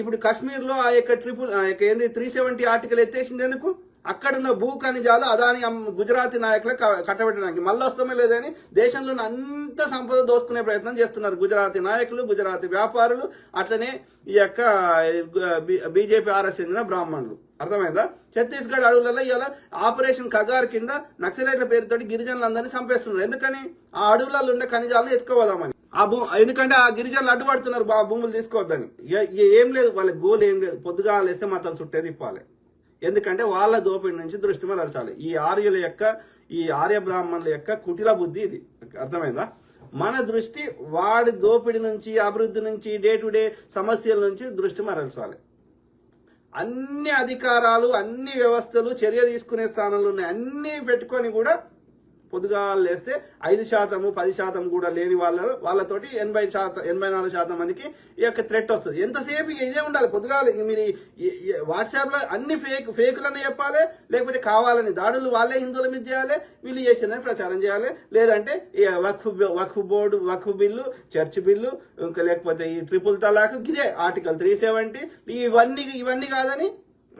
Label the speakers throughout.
Speaker 1: ఇప్పుడు కాశ్మీర్లో ఆ యొక్క ట్రిపుల్ ఆ యొక్క ఏంది త్రీ సెవెంటీ ఆర్టికల్ ఎత్తేసింది ఎందుకు? అక్కడున్న భూ ఖనిజాలు అదాని గుజరాతీ నాయకులు కట్టబెట్టడానికి. మళ్ళీ వస్తామే లేదని దేశంలో అంత సంపద దోసుకునే ప్రయత్నం చేస్తున్నారు గుజరాతీ నాయకులు గుజరాతీ వ్యాపారులు. అట్లనే ఈ యొక్క బీజేపీ ఆర్ఎస్ చెందిన బ్రాహ్మణులు. అర్థమైందా? ఛత్తీస్గఢ్ అడవులలో ఇలా ఆపరేషన్ కగార్ కింద నక్సలైట్ల పేరుతోటి గిరిజనులందరినీ చంపేస్తున్నారు. ఎందుకని? ఆ అడవులలో ఉండే ఖనిజాలను ఎత్తుకోవదామని ఆ భూ ఎందుకంటే ఆ గిరిజనులు అడ్డుపడుతున్నారు బా భూములు తీసుకోవద్దని. ఏం లేదు వాళ్ళ గోల్ ఏం లేదు. పొద్దుగా లేస్తే మతం చుట్టే తిప్పాలి. ఎందుకంటే వాళ్ళ దోపిడి నుంచి దృష్టి మరల్చాలి. ఈ ఆర్యుల యొక్క ఈ ఆర్య బ్రాహ్మణుల యొక్క కుటిల బుద్ధి ఇది. అర్థమైందా? మన దృష్టి వాడి దోపిడి నుంచి అభివృద్ధి నుంచి డే టు డే సమస్యల నుంచి దృష్టి మరల్చాలి. అన్ని అధికారాలు అన్ని వ్యవస్థలు చర్య తీసుకునే స్థానంలో ఉన్నాయి. అన్నీ పెట్టుకొని కూడా పొద్దుగా లేస్తే ఐదు శాతము పది శాతం కూడా లేని వాళ్ళ వాళ్ళతోటి ఎనభై శాతం ఎనభై నాలుగు శాతం మందికి ఈ యొక్క థ్రెట్ వస్తుంది. ఎంతసేపు ఇక ఇదే ఉండాలి. పొద్దుగా మీరు వాట్సాప్లో అన్ని ఫేక్ ఫేకులని చెప్పాలి లేకపోతే కావాలని దాడులు వాళ్ళే హిందువుల మీద చేయాలి వీళ్ళు చేసిందని ప్రచారం చేయాలి. లేదంటే ఈ Waqf Waqf board Waqf bill church bill ఇంకా లేకపోతే ఈ ట్రిపుల్ తలాక్ ఇదే ఆర్టికల్ త్రీ సెవెంటీ. ఇవన్నీ ఇవన్నీ కాదని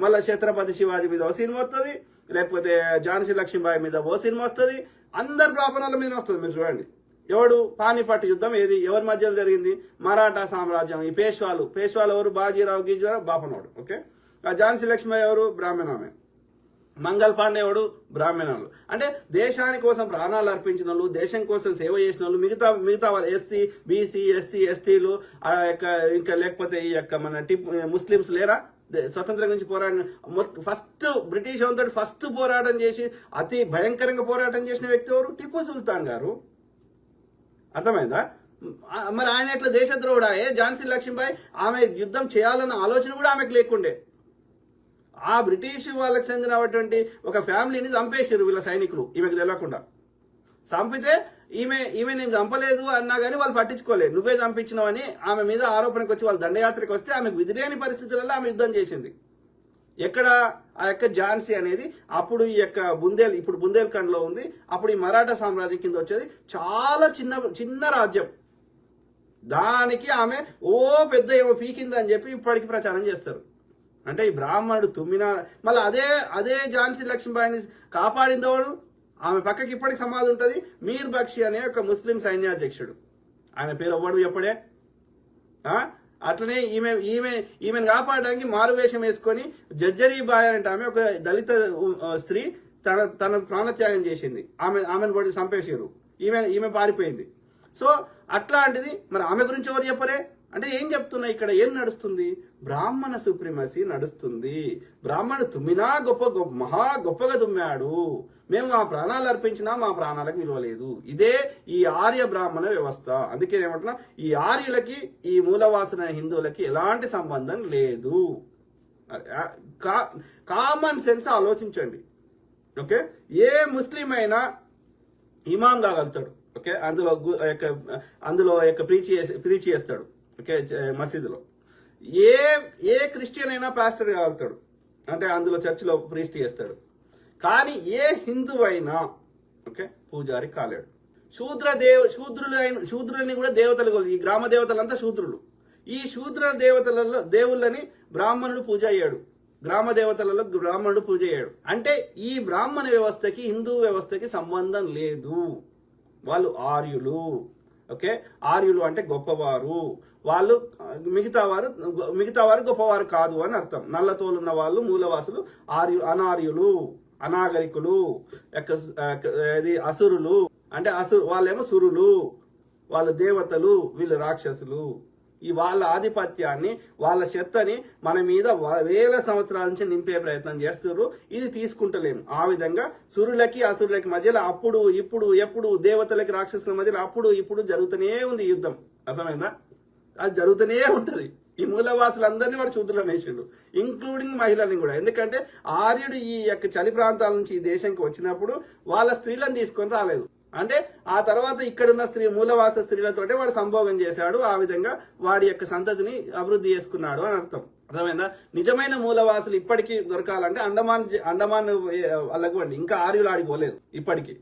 Speaker 1: మళ్ళీ ఛత్రపతి శివాజీ మీద ఓ సినిమా వస్తుంది లేకపోతే ఝాన్సీ లక్ష్మీబాయి మీద ఓ సినిమా వస్తుంది అందరి ప్రాపణాల మీద వస్తుంది మీరు చూడండి. ఎవడు పానిపట్టు యుద్ధం ఏది? ఎవరి మధ్యలో జరిగింది? మరాఠా సామ్రాజ్యం ఈ పేష్వాలు. పేష్వాలు ఎవరు? బాజీరావు గీజీరావు బాపనోడు. ఓకే? ఆ ఝాన్సీ లక్ష్మి ఎవరు? బ్రాహ్మణామె. మంగళ పాండే ఎవడు? బ్రాహ్మణులు. అంటే దేశాని కోసం ప్రాణాలు అర్పించిన వాళ్ళు దేశం కోసం సేవ చేసిన వాళ్ళు మిగతా మిగతా వాళ్ళు ఎస్సీ బీసీ ఎస్సీ ఎస్టీలు ఆ యొక్క ఇంకా లేకపోతే ఈ యొక్క మన టిప్ ముస్లిమ్స్ లేరా? స్వతంత్రం గురించి పోరాడిన ఫస్ట్ బ్రిటిష్ వాళ్ళతో ఫస్ట్ పోరాటం చేసి అతి భయంకరంగా పోరాటం చేసిన వ్యక్తి ఎవరు? టిప్పు సుల్తాన్ గారు. అర్థమైందా? మరి ఆయన ఎట్లా దేశద్రోహుడాయే? ఝాన్సీ లక్ష్మీబాయి ఆమె యుద్ధం చేయాలన్న ఆలోచన కూడా ఆమెకు లేకుండే. ఆ బ్రిటిష్ వాళ్ళకి చెందినటువంటి ఒక ఫ్యామిలీని చంపేసారు వీళ్ళ సైనికులు ఈమెకు తెలియకుండా. చంపితే ఈమె ఈమె నేను చంపలేదు అన్నా కానీ వాళ్ళు పట్టించుకోలేదు. నువ్వే చంపించినావని ఆమె మీద ఆరోపణకు వచ్చి వాళ్ళు దండయాత్రకు వస్తే ఆమెకు విధిలేని పరిస్థితులలో ఆమె యుద్ధం చేసింది. ఎక్కడ ఆ యొక్క ఝాన్సీ అనేది అప్పుడు ఈ యొక్క బుందేల్ ఇప్పుడు బుందేల్ఖండ్లో ఉంది. అప్పుడు ఈ మరాఠా సామ్రాజ్యం కింద వచ్చేది. చాలా చిన్న చిన్న రాజ్యం. దానికి ఆమె ఓ పెద్ద ఏమో పీకిందని చెప్పి ఇప్పటికి ప్రచారం చేస్తారు. అంటే ఈ బ్రాహ్మణుడు తుమ్మిన మళ్ళీ అదే అదే ఝాన్సీ లక్ష్మీబాయిని కాపాడిందోడు? ఆమె పక్కకి ఇప్పటికి సమాధి ఉంటుంది. మీర్ బక్షి అనే ఒక ముస్లిం సైన్యాధ్యక్షుడు. ఆయన పేరు ఎవ్వడు ఎప్పుడే? అట్లనే ఈమె ఈమె ఈమెను కాపాడడానికి మారువేషం వేసుకొని జజ్జరీ బాయ్ అంటే ఆమె ఒక దళిత స్త్రీ తన తన ప్రాణత్యాగం చేసింది. ఆమె ఆమెను పడి చంపేసారు ఈమె ఈమె పారిపోయింది. సో అట్లాంటిది మరి ఆమె గురించి ఎవరు చెప్పరే అంటే ఏం చెప్తున్నా ఇక్కడ? ఏం నడుస్తుంది? బ్రాహ్మణ సుప్రీమసీ నడుస్తుంది. బ్రాహ్మణు తుమ్మినా గొప్ప గొప్ప మహా గొప్పగా తుమ్మాడు. మేము మా ప్రాణాలు అర్పించినా మా ప్రాణాలకు విలువ లేదు. ఇదే ఈ ఆర్య బ్రాహ్మణ వ్యవస్థ. అందుకే ఏమంటున్నా ఈ ఆర్యులకి ఈ మూలవాసన హిందువులకి ఎలాంటి సంబంధం లేదు. కా- కామన్ సెన్స్ ఆలోచించండి. ఓకే? ఏ ముస్లిం అయినా ఇమాం కాగలుగుతాడు. ఓకే? అందులో యొక్క అందులో యొక్క ప్రీచ్ చేసి ప్రీచ్ చేస్తాడు. ఓకే మసీదులో. ఏ ఏ క్రిస్టియన్ అయినా పాస్టర్ కాగలుగుతాడు. అంటే అందులో చర్చిలో ప్రీస్ట్ చేస్తాడు. కానీ ఏ హిందువు అయినా ఓకే పూజారి కాలేడు. శూద్ర దేవ శూద్రులు అయిన శూద్రులని కూడా దేవతలు కొలు- ఈ గ్రామ దేవతలంతా శూద్రులు. ఈ శూద్ర దేవతలలో దేవుళ్ళని బ్రాహ్మణుడు పూజ అయ్యాడు. గ్రామ దేవతలలో బ్రాహ్మణుడు పూజ అయ్యాడు. అంటే ఈ బ్రాహ్మణ వ్యవస్థకి హిందూ వ్యవస్థకి సంబంధం లేదు. వాళ్ళు ఆర్యులు. ఓకే? ఆర్యులు అంటే గొప్పవారు. వాళ్ళు మిగతా వారు మిగతా వారు గొప్పవారు కాదు అని అర్థం. నల్లతోలున్న వాళ్ళు మూలవాసులు ఆర్యు అనార్యులు అనాగరికులు ఇది అసురులు. అంటే అసురు వాళ్ళేమో సురులు. వాళ్ళు దేవతలు వీళ్ళు రాక్షసులు. ఈ వాళ్ళ ఆధిపత్యాన్ని వాళ్ళ చెత్తని మన మీద వ- వేల సంవత్సరాల నుంచి నింపే ప్రయత్నం చేస్తున్నారు ఇది తీసుకుంటలేము ఆ విధంగా సురులకి అసురులకి మధ్యలో అప్పుడు ఇప్పుడు ఎప్పుడు దేవతలకి రాక్షసుల మధ్యలో అప్పుడు ఇప్పుడు జరుగుతూనే ఉంది యుద్ధం. అర్థమైందా? అది జరుగుతూనే ఉంటుంది. ఈ మూలవాసులందరినీ వాడు చూతులు వేసిండు ఇంక్లూడింగ్ మహిళల్ని కూడా. ఎందుకంటే ఆర్యుడు ఈ యొక్క చలి ప్రాంతాల నుంచి ఈ దేశంకి వచ్చినప్పుడు వాళ్ళ స్త్రీలను తీసుకొని రాలేదు. అంటే ఆ తర్వాత ఇక్కడున్న స్త్రీ మూలవాస స్త్రీలతోటే వాడు సంభోగం చేశాడు ఆ విధంగా వాడి యొక్క సంతతిని అభివృద్ధి చేసుకున్నాడు అని అర్థం. అర్థమైందా? నిజమైన మూలవాసులు ఇప్పటికీ దొరకాలంటే అండమాన్ అండమాన్ వాళ్ళకు అండి ఇంకా ఆర్యులు ఆడిపోలేదు ఇప్పటికీ.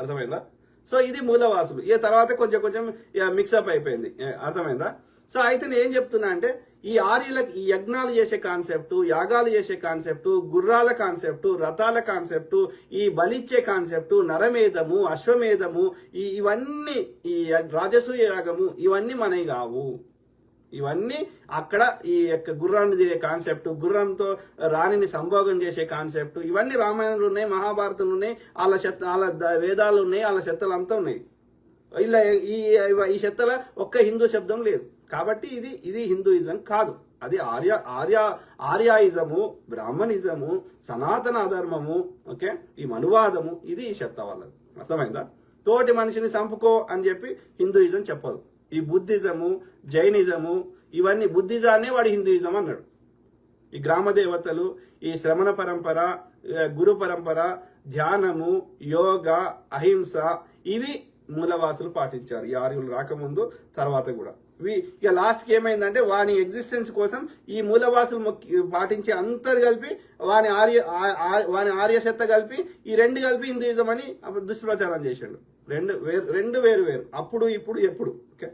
Speaker 1: అర్థమైందా? సో ఇది మూలవాసులు. ఈ తర్వాత కొంచెం కొంచెం మిక్సప్ అయిపోయింది. అర్థమైందా? సో అయితే నేను ఏం చెప్తున్నా అంటే ఈ ఆర్యులకు ఈ యజ్ఞాలు చేసే కాన్సెప్ట్ యాగాలు చేసే కాన్సెప్ట్ గుర్రాల కాన్సెప్ట్ రథాల కాన్సెప్ట్ ఈ బలిచ్చే కాన్సెప్ట్ నరమేధము అశ్వమేధము ఈ ఇవన్నీ ఈ రాజసూయ యాగము ఇవన్నీ మనవి కావు. ఇవన్నీ అక్కడ ఈ యొక్క గుర్రాన్ని చేసే కాన్సెప్ట్ గుర్రంతో రాణిని సంభోగం చేసే కాన్సెప్ట్ ఇవన్నీ రామాయణంలో ఉన్నాయి మహాభారతంలో ఉన్నాయి వాళ్ళ చెత్త వాళ్ళ వేదాలు ఉన్నాయి వాళ్ళ చెత్తలు అంతా ఉన్నాయి. ఇలా ఈ ఈ చెత్తల ఒక్క హిందూ శబ్దం లేదు. కాబట్టి ఇది ఇది హిందూయిజం కాదు. అది ఆర్య ఆర్య ఆర్యాయిజము బ్రాహ్మణిజము సనాతన ధర్మము ఓకే? ఈ మనువాదము ఇది ఈ చెత్త వాళ్ళది అర్థమైందా? తోటి మనిషిని చంపుకో అని చెప్పి హిందూయిజం చెప్పదు. ఈ బుద్ధిజము జైనిజము ఇవన్నీ బుద్ధిజాన్నే వాడు హిందూయిజం అన్నాడు. ఈ గ్రామ దేవతలు ఈ శ్రమణ పరంపర గురు పరంపర ధ్యానము యోగ అహింస ఇవి మూలవాసులు పాటించారు. ఈ ఆర్యులు రాకముందు తర్వాత కూడా. ఇక లాస్ట్కి ఏమైందంటే వాని ఎగ్జిస్టెన్స్ కోసం ఈ మూలవాసులు మొక్కి పాటించే అంతరు కలిపి వాని ఆర్య వాని ఆర్యశత్త కలిపి ఈ రెండు కలిపి హిందూయిజం అని దుష్ప్రచారం చేశాడు రెండు వేరు రెండు వేరు వేరు. అప్పుడు ఇప్పుడు ఎప్పుడు. ఓకే?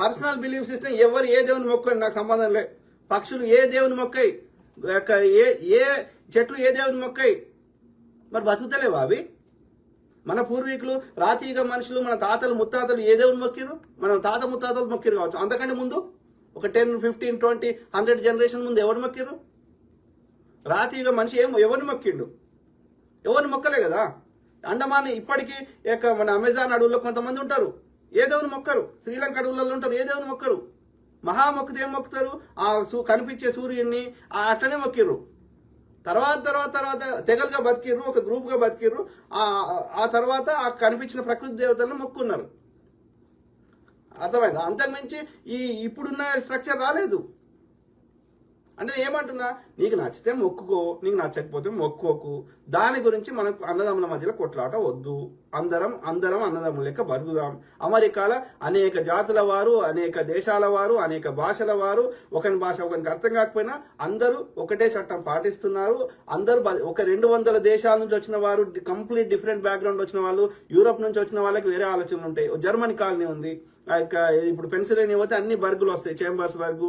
Speaker 1: పర్సనల్ బిలీఫ్ సిస్టమ్ ఎవరు ఏ దేవుని మొక్కని నాకు సంబంధం లే. పక్షులు ఏ దేవుని మొక్కయి? యొక్క ఏ ఏ చెట్లు ఏ దేవుని మొక్కయి? మరి బతుకుతలేవా అవి? మన పూర్వీకులు రాతీగా మనుషులు మన తాతలు ముత్తాతలు ఏ దేవుని మొక్కిరు? మన తాత ముత్తాతలు మొక్కిరు కావచ్చు. అంతకంటే ముందు ఒక ten fifteen twenty hundred generation ముందు ఎవరు మొక్కిరు? రాతీగా మనిషి ఏం ఎవరిని మొక్కిండు? ఎవరిని మొక్కలే కదా? అండమాన్ ఇప్పటికీ యొక్క మన అమెజాన్ అడవుల్లో కొంతమంది ఉంటారు. ఏ దేవుని మొక్కరు? శ్రీలంక అడవులలో ఉంటారు. ఏ దేవుని మొక్కరు? మహా మొక్కితే ఏం మొక్కుతారు? ఆ సూ కనిపించే సూర్యుడిని ఆ అట్లనే మొక్కిర్రు. తర్వాత తర్వాత తర్వాత తెగలుగా బతికిర్రు ఒక గ్రూప్గా బతికిర్రు. ఆ ఆ తర్వాత ఆ కనిపించిన ప్రకృతి దేవతలను మొక్కున్నారు. అర్థమైందా? అంతకుమించి ఈ ఇప్పుడున్న స్ట్రక్చర్ రాలేదు. అంటే ఏమంటున్నా? నీకు నచ్చితే మొక్కుకో నీకు నచ్చకపోతే మొక్కుకోకు దాని గురించి మనకు అన్నదమ్ముల మధ్యలో కొట్లాట వద్దు. అందరం అందరం అన్నదమ్ముల లెక్క బతుకుదాం. అమెరికాలో అనేక జాతుల వారు అనేక దేశాల వారు అనేక భాషల వారు ఒకని భాష ఒకరికి అర్థం కాకపోయినా అందరూ ఒకటే చట్టం పాటిస్తున్నారు. అందరూ ఒక రెండు వందల దేశాల నుంచి వచ్చిన వారు కంప్లీట్ డిఫరెంట్ బ్యాక్గ్రౌండ్ వచ్చిన వాళ్ళు యూరోప్ నుంచి వచ్చిన వాళ్ళకి వేరే ఆలోచనలు ఉంటాయి. జర్మనీ కాలనీ ఉంది. ఇప్పుడు పెన్సిల్వేనియా పోతే అన్ని బర్గులు వస్తాయి. చేంబర్స్ బర్గు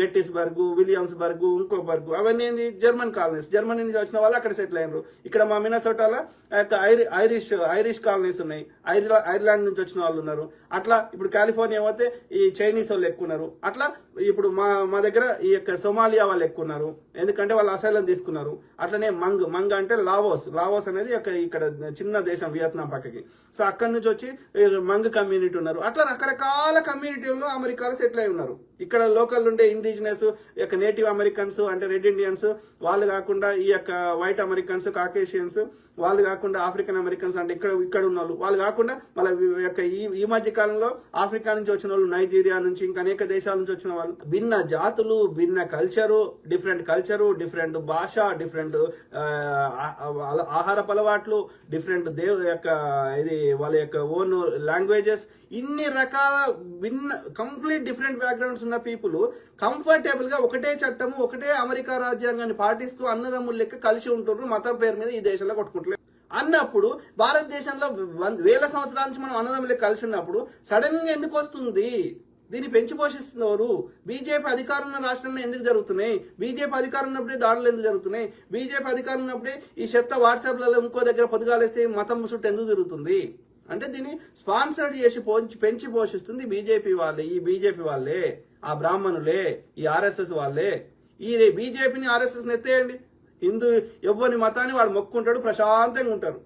Speaker 1: గెట్టిస్ బర్గు విలియమ్స్ బర్గు ఇంకో బర్గు. అవన్నీ ఏంది? German colonies. జర్మనీ నుంచి వచ్చిన వాళ్ళు అక్కడ సెటిల్ అయినారు. ఇక్కడ మా మినసోటాలో ఆ యొక్క ఐరి ఐరిష్ ఐరిష్ కాలనీస్ ఉన్నాయి. ఐర్లా ఐర్లాండ్ నుంచి వచ్చిన వాళ్ళు ఉన్నారు. అట్లా ఇప్పుడు కాలిఫోర్నియా పోతే ఈ చైనీస్ వాళ్ళు ఎక్కువ ఉన్నారు. అట్లా ఇప్పుడు మా మా దగ్గర ఈ యొక్క సోమాలియా వాళ్ళు ఎక్కువ ఉన్నారు. ఎందుకంటే వాళ్ళు అసైలం తీసుకున్నారు. అట్లనే మంగ్ మంగ్ అంటే లావోస్. లావోస్ అనేది ఒక ఇక్కడ చిన్న దేశం వియత్నాం పక్కకి. సో అక్కడి నుంచి వచ్చి మంగ్ కమ్యూనిటీ ఉన్నారు. అట్లా రకరకాల కమ్యూనిటీల్లో అమెరికాలో సెటిల్ అయి ఉన్నారు. ఇక్కడ లోకల్ ఉండే ఇండిజినస్ యొక్క నేటివ్ అమెరికన్స్ అంటే రెడ్ ఇండియన్స్ వాళ్ళు కాకుండా ఈ యొక్క వైట్ అమెరికన్స్ కాకేషియన్స్ వాళ్ళు కాకుండా ఆఫ్రికన్ అమెరికన్స్ అంటే ఇక్కడ ఇక్కడ ఉన్న వాళ్ళు వాళ్ళు కాకుండా మళ్ళీ యొక్క ఈ ఈ మధ్య కాలంలో ఆఫ్రికా నుంచి వచ్చిన వాళ్ళు నైజీరియా నుంచి ఇంకా అనేక దేశాల నుంచి వచ్చిన వాళ్ళు. భిన్న జాతులు భిన్న కల్చరు డిఫరెంట్ కల్చరు డిఫరెంట్ భాష డిఫరెంట్ ఆహారపు అలవాట్లు డిఫరెంట్ దేవ్ యొక్క ఇది వాళ్ళ యొక్క ఓన్ లాంగ్వేజెస్ ఇన్ని రకాల భిన్న కంప్లీట్ డిఫరెంట్ బ్యాక్గ్రౌండ్స్ చేస్తున్న పీపుల్ కంఫర్టబుల్గా ఒకటే చట్టము ఒకటే అమెరికా రాజ్యాంగాన్ని పాటిస్తూ అన్నదమ్ముల లెక్క కలిసి ఉంటున్నారు. మతం పేరు మీద ఈ దేశంలో కొట్టుకుంటలేదు. అన్నప్పుడు భారతదేశంలో వేల సంవత్సరాల నుంచి మనం అన్నదమ్ములే కలిసి ఉన్నప్పుడు సడన్గా ఎందుకు వస్తుంది? దీన్ని పెంచి పోషిస్తున్నారు. బీజేపీ అధికారం ఉన్న రాష్ట్రంలో ఎందుకు జరుగుతున్నాయి? బీజేపీ అధికారం ఉన్నప్పుడే దాడులు ఎందుకు జరుగుతున్నాయి? బీజేపీ అధికారం ఉన్నప్పుడే ఈ చెత్త వాట్సాప్లలో ఇంకో దగ్గర పొదుగాలేస్తే మతం చుట్టూ ఎందుకు జరుగుతుంది అంటే దీన్ని స్పాన్సర్ చేసి పోంచి పెంచి పోషిస్తుంది బీజేపీ వాళ్ళే ఈ బీజేపీ వాళ్ళే ఆ బ్రాహ్మణులే ఈ ఆర్ఎస్ఎస్ వాళ్ళే. ఈ బీజేపీని ఆర్ఎస్ఎస్ని ఎత్తేయండి. హిందూ ఎవ్వని మతాన్ని వాడు మొక్కుంటాడు ప్రశాంతంగా ఉంటారు.